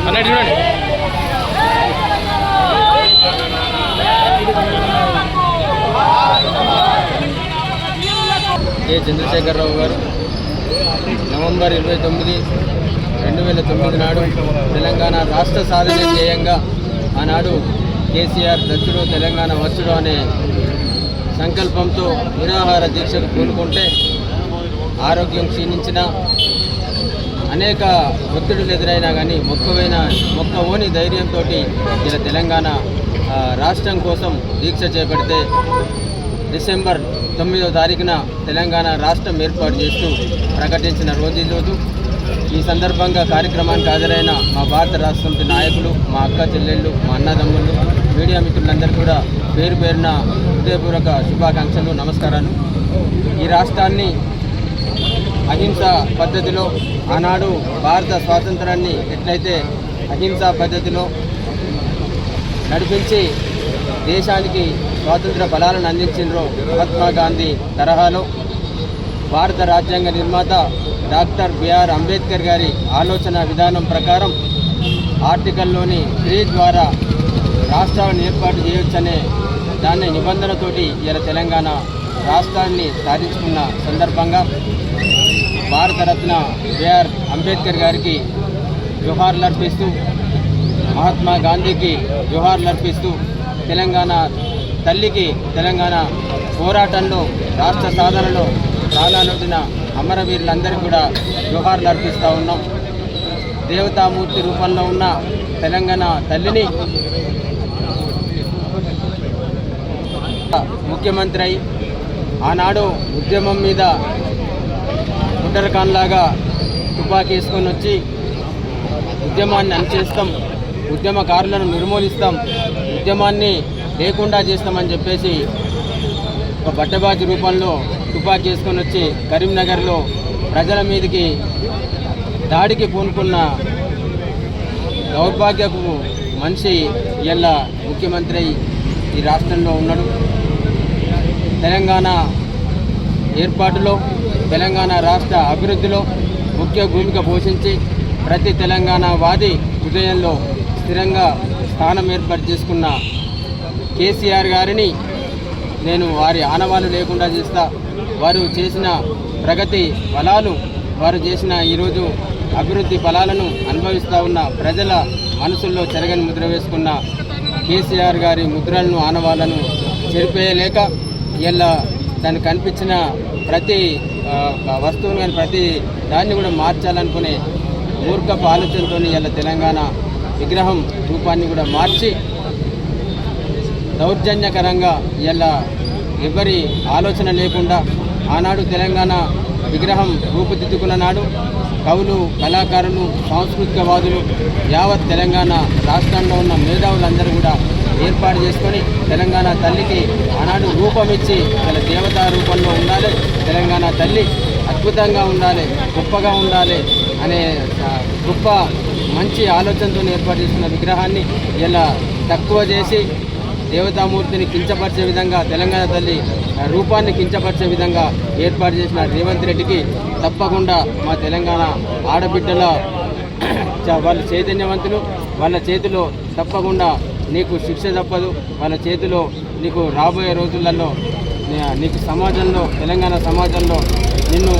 అన్నట్టు చూడండి కె చంద్రశేఖరరావు గారు. నవంబర్ ఇరవై తొమ్మిది రెండు వేల తొమ్మిది నాడు తెలంగాణ రాష్ట్ర సాధన ధ్యేయంగా ఆనాడు కేసీఆర్ దత్తుడు తెలంగాణ వచ్చుడు అనే సంకల్పంతో నిరాహార దీక్షకు పూనుకుంటే ఆరోగ్యం క్షీణించిన అనేక ఒత్తిడులు ఎదురైనా కానీ మొక్కవైన మొక్కవోని ధైర్యంతో ఇలా తెలంగాణ రాష్ట్రం కోసం దీక్ష చేపడితే డిసెంబర్ తొమ్మిదో తారీఖున తెలంగాణ రాష్ట్రం ఏర్పాటు చేస్తూ ప్రకటించిన రోజు రోజు ఈ సందర్భంగా కార్యక్రమానికి హాజరైన మా భారత రాష్ట్ర నాయకులు మా అక్క చెల్లెళ్ళు మా అన్నదమ్ముళ్ళు మీడియా మిత్రులందరూ కూడా పేరు పేరున హృదయపూర్వక శుభాకాంక్షలు నమస్కారాలు. ఈ రాష్ట్రాన్ని అహింస పద్ధతిలో ఆనాడు భారత స్వాతంత్రాన్ని ఎట్లయితే అహింసా పద్ధతిలో నడిపించి దేశానికి స్వాతంత్ర ఫలాలను అందించినరో మహాత్మా గాంధీ తరహాలో భారత రాజ్యాంగ నిర్మాత డాక్టర్ బిఆర్ అంబేద్కర్ గారి ఆలోచన విధానం ప్రకారం ఆర్టికల్లోని త్రీ ద్వారా రాష్ట్రాలను ఏర్పాటు చేయొచ్చనే దాని నిబంధనతోటి ఇలా తెలంగాణ రాష్ట్రాన్ని సాధించుకున్న సందర్భంగా భారతరత్న బిఆర్ అంబేద్కర్ గారికి జోహార్లు అర్పిస్తూ మహాత్మా గాంధీకి జోహార్లు అర్పిస్తూ తెలంగాణ తల్లికి తెలంగాణ పోరాటంలో రాష్ట్ర సాధనలో ప్రాణాలొదిన అమరవీరులందరికీ కూడా జోహార్లు అర్పిస్తూ ఉన్నాం. దేవతామూర్తి రూపంలో ఉన్న తెలంగాణ తల్లిని ముఖ్యమంత్రి అయి ఆనాడు ఉద్యమం మీద లాగా తుపాకీ వేసుకొని వచ్చి ఉద్యమాన్ని అణచేస్తాం ఉద్యమకారులను నిర్మూలిస్తాం ఉద్యమాన్ని లేకుండా చేస్తామని చెప్పేసి ఒక బట్టబాజీ రూపంలో తుపాకీ వేసుకొని వచ్చి కరీంనగర్లో ప్రజల మీదకి దాడికి పూనుకున్న దౌర్భాగ్యపు మనిషి ఇలా ముఖ్యమంత్రి ఈ రాష్ట్రంలో ఉన్నాడు. తెలంగాణ ఏర్పాటులో తెలంగాణ రాష్ట్ర అభివృద్ధిలో ముఖ్య భూమిక పోషించి ప్రతి తెలంగాణ వాది హృదయంలో స్థిరంగా స్థానం ఏర్పాటు చేసుకున్న కేసీఆర్ గారిని నేను వారి ఆనవాళ్ళు లేకుండా చేస్తా. వారు చేసిన ప్రగతి ఫలాలు వారు చేసిన ఈరోజు అభివృద్ధి ఫలాలను అనుభవిస్తూ ఉన్న ప్రజల మనసుల్లో చెరగని ముద్ర వేసుకున్న కేసీఆర్ గారి ముద్రలను ఆనవాళ్ళను చెరిపేయలేక ఇలా దానికి కనిపించిన ప్రతి ఆ, వస్తువును కానీ ప్రతి దాన్ని కూడా మార్చాలనుకునే మూర్ఖపు ఆలోచనతో ఇలా తెలంగాణ విగ్రహం రూపాన్ని కూడా మార్చి దౌర్జన్యకరంగా ఇలా ఎవరి ఆలోచన లేకుండా ఆనాడు తెలంగాణ విగ్రహం రూపుదిద్దుకున్న నాడు కవులు కళాకారులు సాంస్కృతికవాదులు యావత్ తెలంగాణ రాష్ట్రంలో ఉన్న మేధావులందరూ కూడా ఏర్పాటు చేసుకొని తెలంగాణ తల్లికి ఆనాడు రూపం ఇచ్చి దేవతా రూపంలో ఉండాలి తెలంగాణ తల్లి అద్భుతంగా ఉండాలి గొప్పగా ఉండాలి అనే గొప్ప మంచి ఆలోచనతో ఏర్పాటు చేసిన విగ్రహాన్ని ఇలా తక్కువ చేసి దేవతామూర్తిని కించపరిచే విధంగా తెలంగాణ తల్లి రూపాన్ని కించపరిచే విధంగా ఏర్పాటు చేసిన రేవంత్ రెడ్డికి తప్పకుండా మా తెలంగాణ ఆడబిడ్డల చ- వాళ్ళ చైతన్యవంతులు వాళ్ళ చేతిలో తప్పకుండా నీకు శిక్ష తప్పదు. వాళ్ళ చేతిలో నీకు రాబోయే రోజులలో నీకు సమాజంలో తెలంగాణ సమాజంలో నిన్ను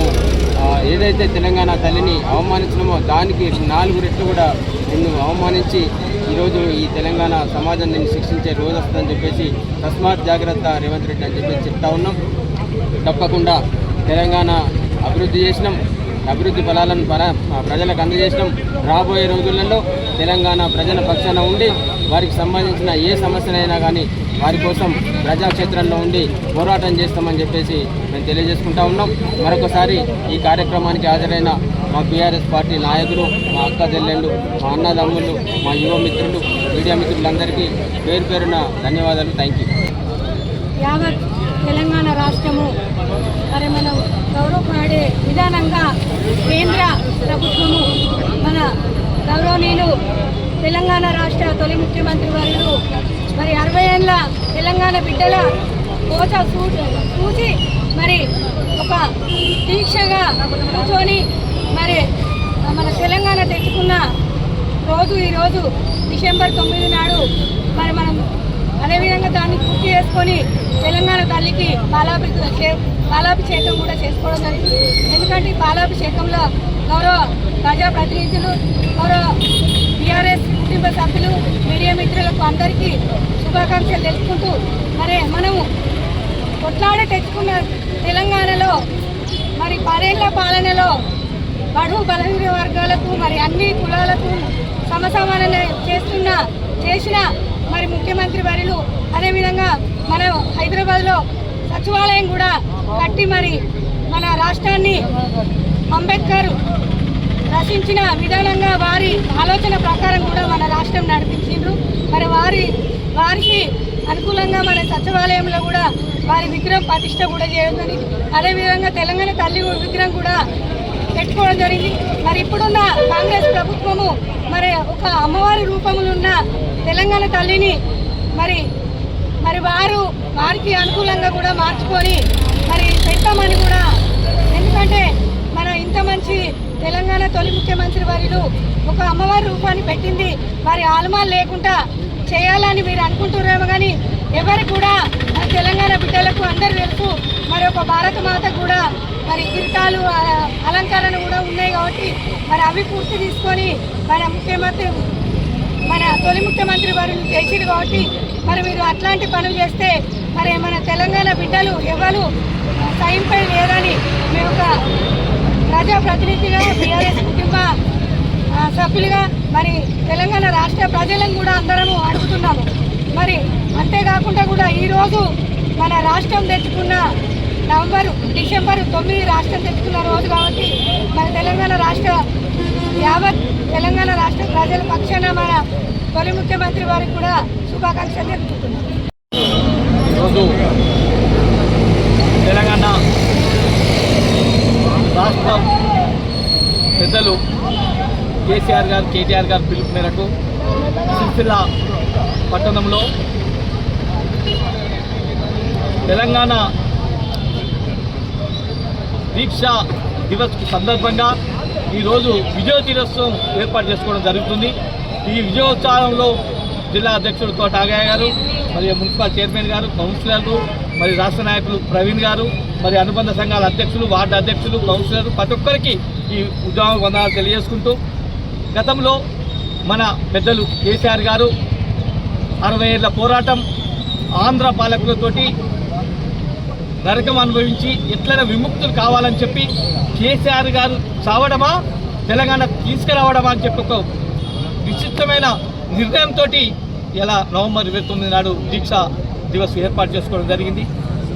ఏదైతే తెలంగాణ తల్లిని అవమానించినామో దానికి నాలుగు రెట్లు కూడా నిన్ను అవమానించి ఈరోజు ఈ తెలంగాణ సమాజం నిన్ను శిక్షించే రోజు వస్తుందని చెప్పేసి తస్మాత్ జాగ్రత్త రేవంత్ రెడ్డి అని చెప్పేసి చెప్తా ఉన్నాం. తప్పకుండా తెలంగాణ అభివృద్ధి చేసినాం. అభివృద్ధి ఫలాలను ప్రజలకు అందజేసినాం. రాబోయే రోజులలో తెలంగాణ ప్రజల పక్షాన ఉండి వారికి సంబంధించిన ఏ సమస్యనైనా కానీ వారి కోసం ప్రజాక్షేత్రంలో ఉండి పోరాటం చేస్తామని చెప్పేసి మేము తెలియజేసుకుంటా ఉన్నాం. మరొకసారి ఈ కార్యక్రమానికి హాజరైన మా బీఆర్ఎస్ పార్టీ నాయకులు మా అక్క చెల్లెళ్ళు మా అన్నదమ్ములు మా యువ మిత్రులు మీడియా మిత్రులందరికీ పేరు పేరున ధన్యవాదాలు. థ్యాంక్ యూ యావత్ తెలంగాణ రాష్ట్రము మరి మనం గౌరవపడే విధానంగా కేంద్ర ప్రభుత్వము మన గౌరవనీయులు తెలంగాణ రాష్ట్ర తొలి ముఖ్యమంత్రి వర్యులు. మరి అరవై ఏళ్ళ తెలంగాణ బిడ్డల కోచ చూసి మరి ఒక దీక్షగా కూర్చొని మరి మన తెలంగాణ తెచ్చుకున్న రోజు ఈరోజు డిసెంబర్ తొమ్మిది నాడు మరి మనం అదేవిధంగా దాన్ని పూర్తి చేసుకొని తెలంగాణ తల్లికి బాలాభి బాలాభిషేకం కూడా చేసుకోవడం జరిగింది. ఎందుకంటే బాలాభిషేకంలో గౌరవ ప్రజాప్రతినిధులు గౌరవ టీఆర్ఎస్ కుటుంబ సభ్యులు మీడియా మిత్రులకు అందరికీ శుభాకాంక్షలు తెలుపుకుంటూ మరి మనము కొట్లాడ తెచ్చుకున్న తెలంగాణలో మరి పదేళ్ళ పాలనలో బడుగు బలహీన వర్గాలకు మరి అన్ని కులాలకు సమసమాన చేస్తున్న చేసిన మరి ముఖ్యమంత్రి వర్యులు అదేవిధంగా మన హైదరాబాద్లో సచివాలయం కూడా కట్టి మరి మన రాష్ట్రాన్ని అంబేద్కర్ రచించిన విధానంగా వారి ఆలోచన ప్రకారం కూడా మన రాష్ట్రం నడిపించిండ్రు. మరి వారి వారికి అనుకూలంగా మన సచివాలయంలో కూడా వారి విగ్రహం ప్రతిష్ట కూడా చేయడం అదేవిధంగా తెలంగాణ తల్లి విగ్రహం కూడా పెట్టుకోవడం జరిగింది. మరి ఇప్పుడున్న కాంగ్రెస్ ప్రభుత్వము మరి ఒక అమ్మవారి రూపంలో ఉన్న తెలంగాణ తల్లిని మరి మరి వారు వారికి అనుకూలంగా కూడా మార్చుకొని మరి పెట్టమని కూడా ఎందుకంటే మన ఇంత మంచి తెలంగాణ తొలి ముఖ్యమంత్రి వారిలు ఒక అమ్మవారి రూపాన్ని పెట్టింది. వారి ఆలమాలు లేకుండా చేయాలని మీరు అనుకుంటున్నారేమో కానీ ఎవరు కూడా మన తెలంగాణ బిడ్డలకు అందరు తెలుసు. మరి ఒక భారత మాత కూడా మరి కిరీటాలు అలంకరణ కూడా ఉన్నాయి కాబట్టి మరి అవి పూర్తి తీసుకొని మన ముఖ్యమంత్రి మన తొలి ముఖ్యమంత్రి వారు చేసిరు కాబట్టి మరి మీరు అట్లాంటి పనులు చేస్తే మరి మన తెలంగాణ బిడ్డలు ఎవరు సైన్పై లేరని మేము ఒక ప్రజాప్రతినిధిగా బీఆర్ఎస్ కుటుంబ సభ్యులుగా మరి తెలంగాణ రాష్ట్ర ప్రజలను కూడా అందరము అడుగుతున్నాము మరి అంతేకాకుండా కూడా ఈరోజు మన రాష్ట్రం తెచ్చుకున్న నవంబర్ డిసెంబర్ తొమ్మిది రాష్ట్రం తెచ్చుకున్న రోజు కాబట్టి మన తెలంగాణ రాష్ట్ర యావత్ తెలంగాణ రాష్ట్ర ప్రజల పక్షాన మన తొలి ముఖ్యమంత్రి వారికి కూడా శుభాకాంక్షలు తెలుపుతున్నాం. ఈరోజు తెలంగాణ రాష్ట్రం పెద్దలు కేసీఆర్ గారు కేటీఆర్ గారు పిలుపు మేరకు సిరిసిల్ల పట్టణంలో తెలంగాణ దీక్ష దివస్ సందర్భంగా ఈరోజు విజయ దినోత్సవం ఏర్పాటు చేసుకోవడం జరుగుతుంది. ఈ విజయోత్సవంలో జిల్లా అధ్యక్షుడు తోట ఆగయ్య గారు మరియు మున్సిపల్ చైర్మన్ గారు కౌన్సిలర్లు మరి రాష్ట్ర నాయకులు ప్రవీణ్ గారు మరి అనుబంధ సంఘాల అధ్యక్షులు వార్డు అధ్యక్షులు కౌన్సిలర్లు ప్రతి ఒక్కరికి ఈ ఉద్యమ వందనాలు తెలియజేసుకుంటూ గతంలో మన పెద్దలు కేసీఆర్ గారు అరవై ఏళ్ళ పోరాటం ఆంధ్ర పాలకులతోటి నరకం అనుభవించి ఎట్లైనా విముక్తులు కావాలని చెప్పి కేసీఆర్ గారు చావడమా తెలంగాణ తీసుకురావడమా అని చెప్పి ఒక విచిత్రమైన నిర్ణయంతో ఇలా నవంబర్ ఇరవై తొమ్మిది నాడు దీక్ష దివస్ ఏర్పాటు చేసుకోవడం జరిగింది.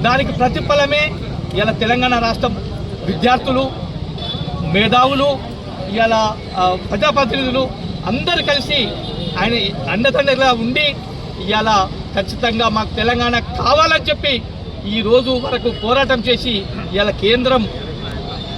దానికి ప్రతిఫలమే ఇలా తెలంగాణ రాష్ట్రం విద్యార్థులు మేధావులు ఇలా ప్రజాప్రతినిధులు అందరు కలిసి ఆయన అండదండగా ఉండి ఇలా ఖచ్చితంగా మాకు తెలంగాణ కావాలని చెప్పి ఈ రోజు వరకు పోరాటం చేసి ఇలా కేంద్రం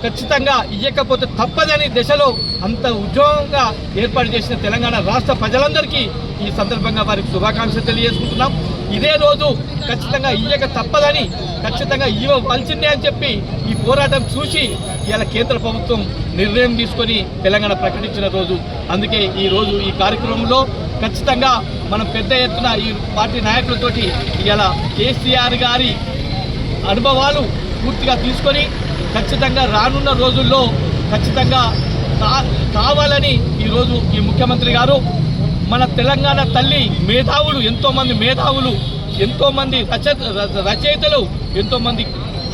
ఖచ్చితంగా ఇవ్వకపోతే తప్పదని దశలో అంత ఉద్యోగంగా ఏర్పాటు చేసిన తెలంగాణ రాష్ట్ర ప్రజలందరికీ ఈ సందర్భంగా వారికి శుభాకాంక్షలు తెలియజేసుకుంటున్నాం. ఇదే రోజు ఖచ్చితంగా ఇయ్యక తప్పదని ఖచ్చితంగా ఇవ్వవలసిందే అని చెప్పి ఈ పోరాటం చూసి ఇలా కేంద్ర ప్రభుత్వం నిర్ణయం తీసుకొని తెలంగాణ ప్రకటించిన రోజు. అందుకే ఈ రోజు ఈ కార్యక్రమంలో ఖచ్చితంగా మనం పెద్ద ఎత్తున ఈ పార్టీ నాయకులతోటి ఇలా కేసీఆర్ గారి అనుభవాలు పూర్తిగా తీసుకొని ఖచ్చితంగా రానున్న రోజుల్లో ఖచ్చితంగా కావాలని ఈరోజు ఈ ముఖ్యమంత్రి గారు మన తెలంగాణ తల్లి మేధావులు ఎంతోమంది మేధావులు ఎంతోమంది రచ రచయితలు ఎంతోమంది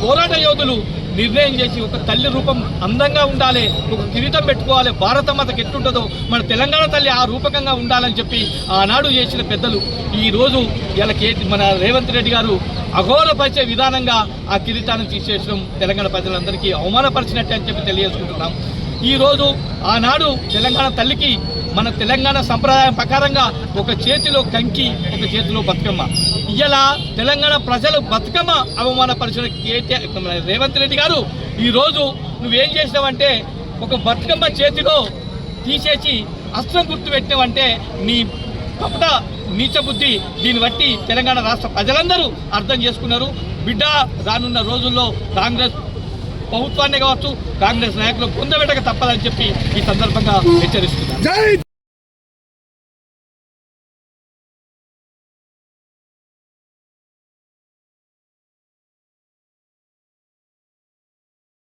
పోరాట యోధులు నిర్ణయం చేసి ఒక తల్లి రూపం అందంగా ఉండాలి ఒక కిరీటం పెట్టుకోవాలి భారత మాతకి ఎట్టుంటుందో మన తెలంగాణ తల్లి ఆ రూపకంగా ఉండాలని చెప్పి ఆనాడు చేసిన పెద్దలు. ఈరోజు ఇలా కే మన రేవంత్ రెడ్డి గారు అఘోరపరిచే విధానంగా ఆ కిరీటాన్ని తీసేయడం తెలంగాణ ప్రజలందరికీ అవమానపరిచినట్టే అని చెప్పి తెలియజేసుకుంటున్నాం. ఈరోజు ఆనాడు తెలంగాణ తల్లికి మన తెలంగాణ సంప్రదాయం ప్రకారంగా ఒక చేతిలో కంకి ఒక చేతిలో బతుకమ్మ. ఇలా తెలంగాణ ప్రజలు బతుకమ్మ అవమానపరిచిన కేటీఆర్ రేవంత్ రెడ్డి గారు ఈరోజు నువ్వేం చేసినావంటే ఒక బతుకమ్మ చేతిలో తీసేసి అస్త్రం గుర్తు పెట్టినావంటే నీ కపట నీచ బుద్ధి దీన్ని బట్టి తెలంగాణ రాష్ట్ర ప్రజలందరూ అర్థం చేసుకున్నారు. బిడ్డ రానున్న రోజుల్లో కాంగ్రెస్ ప్రభుత్వాన్ని కావచ్చు కాంగ్రెస్ నాయకులు పొందబెట్టక తప్పదని చెప్పి ఈ సందర్భంగా హెచ్చరిస్తున్నారు.